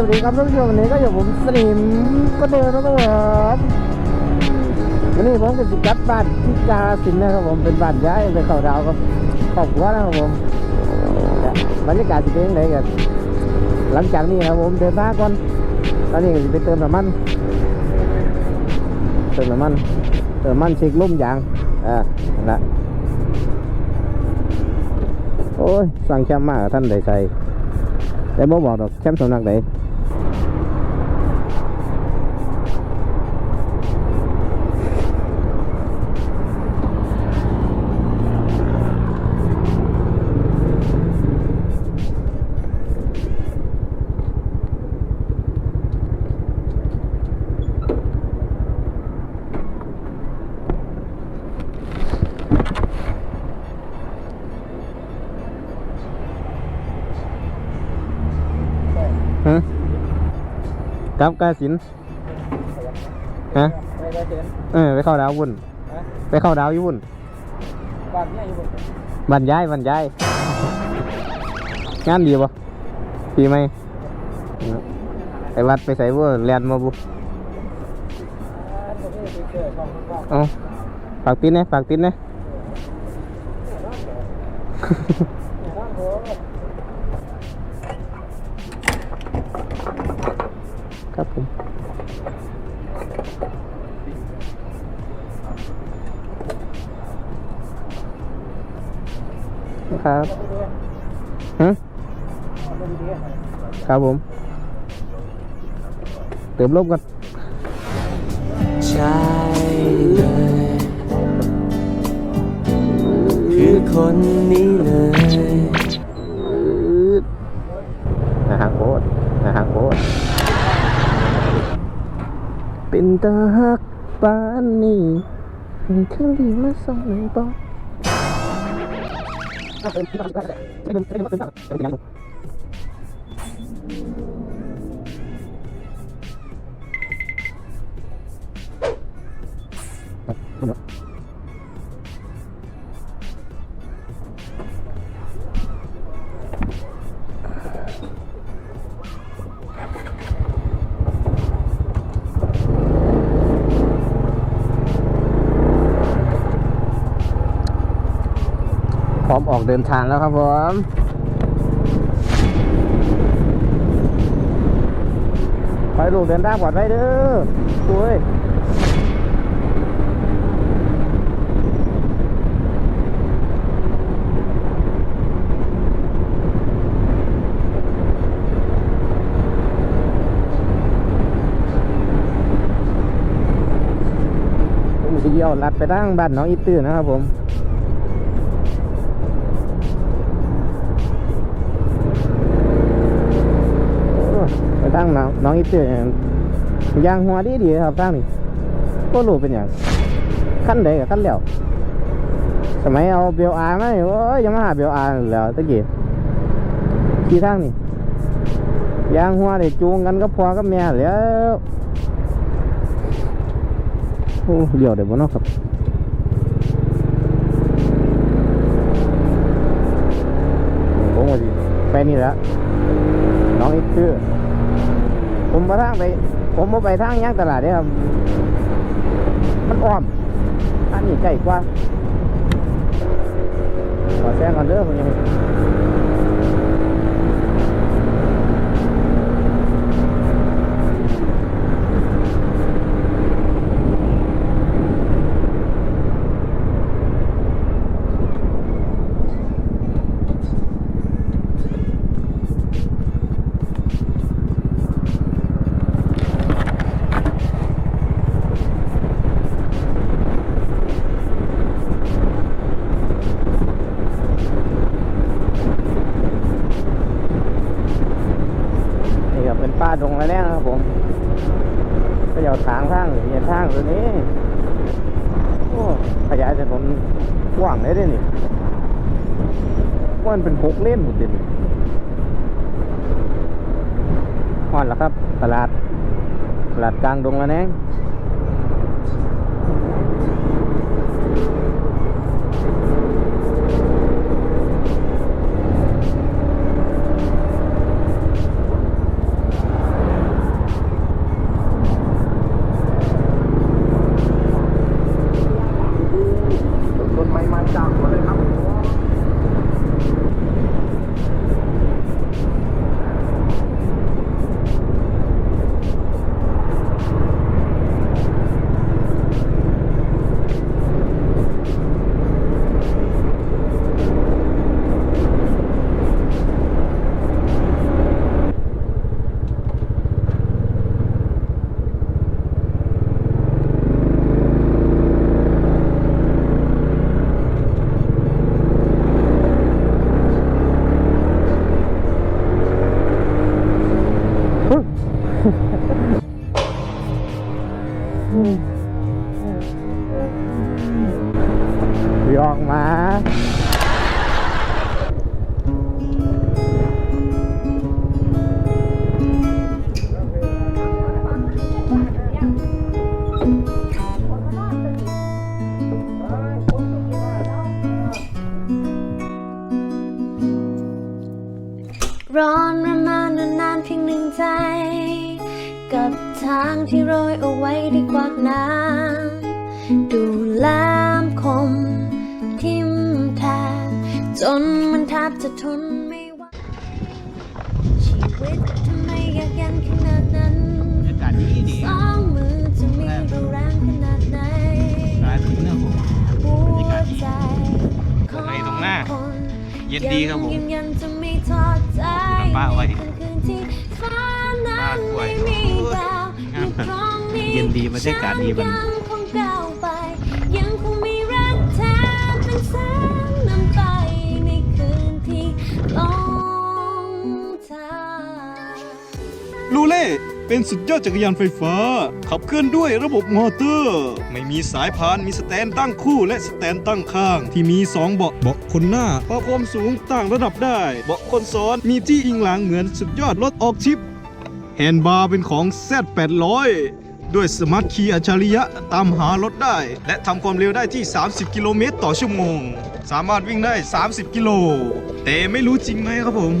สวัสดีครับท่านผู้ชมวันนี้ก็อยู่ผมสนิมก็เดินนะครับวันนี้ผมก็สิกลับบ้านที่กาสินนะครับผมเป็นบ้านย้ายไปเขาดาวกับครอบครัวนะครับผมบรรยากาศจะเป็นยังไงกันหลังจากนี้ครับผมเดินทาก่อนตอนนี้ก็จะไปเติมน้ำมันเติมน้ำมันเติมน้ำมันเช็คลุ่มยางอ่านะโอ้ยสั่งแคมป์มากท่านใดใส่แต่บ่บอกดอกแคมป์สำนักไหน กับกาสินธุ์ฮะไปได้เห็นเออไปเข้าดาววุ่นฮะไปเข้าดาวอยู่วุ่นบ้านเนี่ยอยู่บนบรรยายบรรยายงานดีปะดีไหมไปวัดไปใส่บัวแลนมาบุตรงนี้ไปเจอของของเอาฝากติดนะฝากติดนะ ร่างโห ครับผมครับฮะครับผม เติมลมกันใช่เลยคือคนนี้เลย ตาฮักปานนี้เป็นเครื่องดีมาส่งหนึ่งปอพร้ อมออกเดินทางแล้วครับผมไปลูกเดินทางปลอดภัยเด้อดูเว้ยผมสิเอาลัดไปทางบ้านน้องอีตื้อนะครับผม ตั้งน้องน้องอีเตอร์ยางหัวดีดีครับตั้งนี่ก็รู้เป็นอย่างขั้นใดกับขั้นแล้วสมัยเอาเบลอาร์มานี่โอ้ยยังมาหาเบลอาร์แล้วตะกี้ขี่ทางนี่ยางหัวได้จูงกันก็พอกับแม่แล้วโอ้เลี้ยวได้บ่เนาะครับผมว่าสิไปนี่แหละน้องอีกคือ ผมมาทางไป ผมมาไปทางย่างตลาดเนี่ยครับ มันอ้อม อันนี้ใกล้กว่าขอแซงก่อนเด้อผมยัง ป็นป้าดงแล้วนะครับผมก็จะเอาทางทางหรือเหยียดทางตัวนี้โอ้ขยายถนนกว้างเลยด้นี่มันเป็นหกเล่นหมดเลยนี่อนแล้วครับ ตลาด ตลาดกลางดงแล้วแน่ ร้อนมามานานๆเพียงหนึ่งใจ กับทางที่โรยเอาไว้ด้วยกวากน้ำดูแลมคม ทิมแทงจนมันแทบจะทนไม่ไหวชีวิตทำไมยากเย็นขนาดนั้นอากาศดีดีสองมือจะมีเราแรงขนาดไหนอากาศดีนะผมหัวใจตรงไหนตรงหน้าของ เย็นดีครับผมยังยังจะไม่ทอดใจน้ำปลาไว้ในคืนที่ฟ้านั้นปลาไว้ไม่มีดาวงามในตรงนี้เย็นดีบรรยากาศดีบัดนี้ฉันยังคงก้าวไป ยังคงมีรักแท้เป็นแสงนำไปในคืนที่ลงทางลูเล่ เป็นสุดยอดจักรยานไฟฟ้า ขับเคลื่อนด้วยระบบมอเตอร์ ไม่มีสายพานมีสแตนตั้งคู่และสแตนตั้งข้าง ที่มี 2 เบาะเบาะคนหน้าปรับความสูงต่างระดับได้ เบาะคนซ้อนมีที่อิงหลังเหมือนสุดยอดรถออกทริปแฮนด์บาร์เป็นของ Z800 ด้วยสมาร์ทคีย์อัจฉริยะตามหารถได้ และทำความเร็วได้ที่ 30 กิโลเมตรต่อชั่วโมง สามารถวิ่งได้ 30 กิโล แต่ไม่รู้จริงไหมครับผม